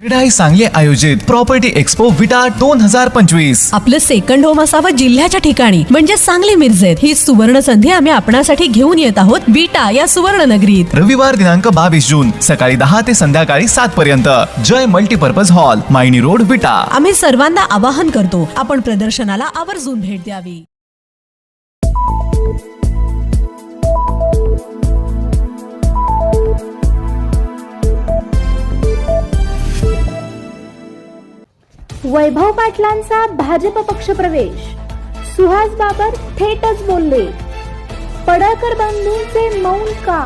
क्रीडाई सांगली आयोजित. Property expo विटा दोन हजार पंचवीस. आपलं सेकंड होम असावं जिल्ह्याच्या ठिकाणी. म्हणजे सांगली मिरजेत. ही सुवर्ण संधी आम्ही आपणासाठी घेऊन येत आहोत विटा या सुवर्ण नगरीत रविवार दिनांक बावीस जून सकाळी दहा ते संध्याकाळी सात पर्यंत. Jai multipurpose hall Mayani road Vita आम्ही सर्वांना आवाहन करतो आपण प्रदर्शनाला आवर्जून भेट द्यावी. वैभव पाटलांचा भाजप पक्षप्रवेश सुहास बाबर थेटच बोलले. पडळकर बंधूंचे मौन का?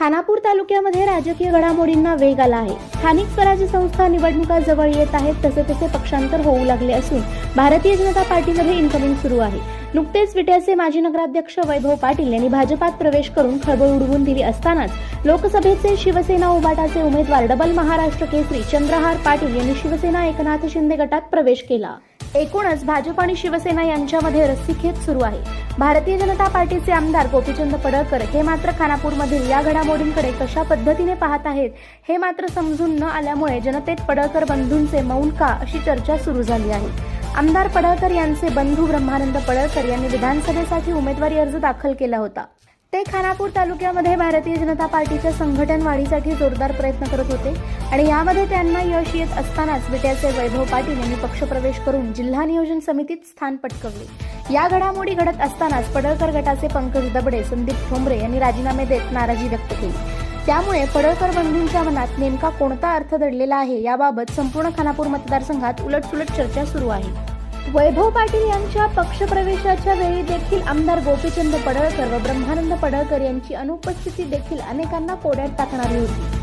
खानापूर तालुक्यामध्ये राजकीय घडामोडींना वेग आला आहे. स्थानिक स्वराज्य संस्था निवडणुका जवळ येत आहेत तसे तसे पक्षांतर होऊ लागले असून भारतीय जनता पार्टीमध्ये इन्कमिंग सुरू आहे. नुकतेच विट्याचे माजी नगराध्यक्ष वैभव पाटील यांनी भाजपात प्रवेश करून खळबळ उडवून दिली असतानाच लोकसभेचे शिवसेना उबाटाचे उमेदवार डबल महाराष्ट्र केसरी चंद्रहार पाटील यांनी शिवसेना एकनाथ शिंदे गटात प्रवेश केला. एकूणच भाजप आणि शिवसेना यांच्यामध्ये रस्सीखेच सुरू आहे. भारतीय जनता पार्टीचे आमदार गोपीचंद पडळकर हे मात्र खानापूरमधील या घडामोडींकडे कशा पद्धतीने पाहत आहेत हे मात्र समजून न आल्यामुळे जनतेत पडळकर बंधूंचे मौन का अशी चर्चा सुरू झाली आहे. आमदार पडळकर यांचे बंधू ब्रह्मानंद पडळकर यांनी विधानसभेसाठी उमेदवारी अर्ज दाखल केला होता. ते खानापूर तालुक्यामध्ये भारतीय जनता पार्टीच्या संघटन वाढीसाठी जोरदार प्रयत्न करत होते आणि यामध्ये त्यांना यश येत असतानाच विट्याचे वैभव पाटील यांनी पक्षप्रवेश करून जिल्हा नियोजन समितीत स्थान पटकवले. या घडामोडी घडत असतानाच पडळकर गटाचे पंकज दबडे संदीप ठोंबरे यांनी राजीनामे देत नाराजी व्यक्त केली. त्यामुळे पडळकर बंधूंच्या मनात नेमका कोणता अर्थ दडलेला आहे याबाबत संपूर्ण खानापूर मतदारसंघात उलटसुलट चर्चा सुरू आहे. वैभव पाटील यांच्या पक्षप्रवेशाच्या वेळी देखील आमदार गोपीचंद पडळकर व ब्रह्मानंद पडळकर यांची अनुपस्थिती देखील अनेकांना कोड्यात टाकणारी होती.